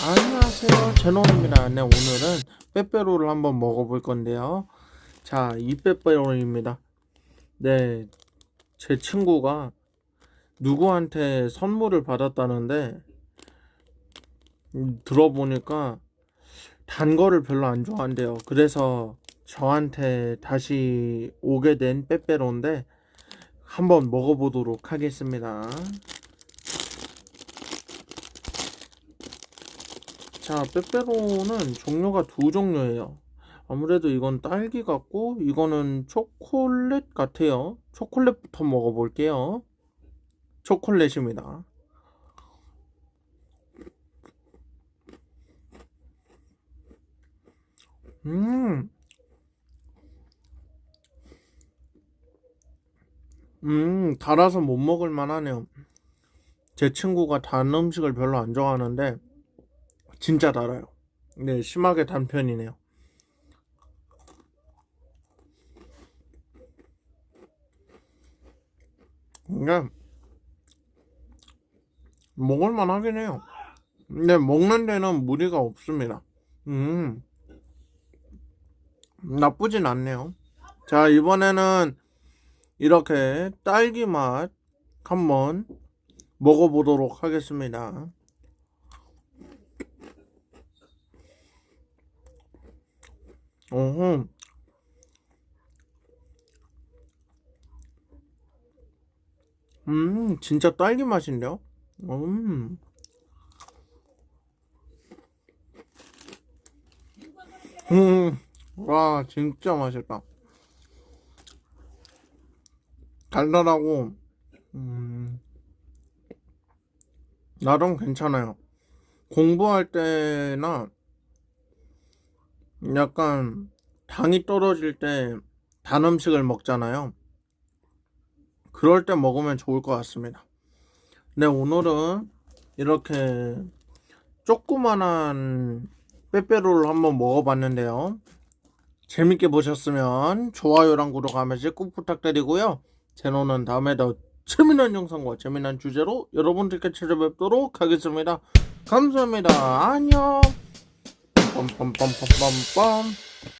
안녕하세요. 제노입니다. 네 오늘은 빼빼로를 한번 먹어볼 건데요. 자 이 빼빼로입니다. 네 제 친구가 누구한테 선물을 받았다는데 음, 들어보니까 단 거를 별로 안 좋아한대요. 그래서 저한테 다시 오게 된 빼빼로인데 한번 먹어보도록 하겠습니다 자, 빼빼로는 종류가 두 종류예요. 아무래도 이건 딸기 같고 이거는 초콜릿 같아요. 초콜릿부터 먹어볼게요. 초콜릿입니다. 음, 음, 달아서 못 먹을 만하네요. 제 친구가 단 음식을 별로 안 좋아하는데 진짜 달아요. 네, 심하게 단 편이네요. 그러니까 먹을만 하긴 해요. 근데 먹는 데는 무리가 없습니다. 음, 나쁘진 않네요. 자, 이번에는 이렇게 딸기 맛 한번 먹어보도록 하겠습니다. 어허. 음, 진짜 딸기 맛인데요? 음. 음, 와, 진짜 맛있다. 달달하고, 음, 나름 괜찮아요. 공부할 때나 약간 당이 떨어질 때 단 음식을 먹잖아요. 그럴 때 먹으면 좋을 것 같습니다. 네, 오늘은 이렇게 조그만한 빼빼로를 한번 먹어봤는데요. 재밌게 보셨으면 좋아요랑 구독 한 번씩 꾹 부탁드리고요. 제노는 다음에 더 재미난 영상과 재미난 주제로 여러분들께 찾아뵙도록 하겠습니다. 감사합니다. 안녕. Пам-пам-пам-пам-пам-пам.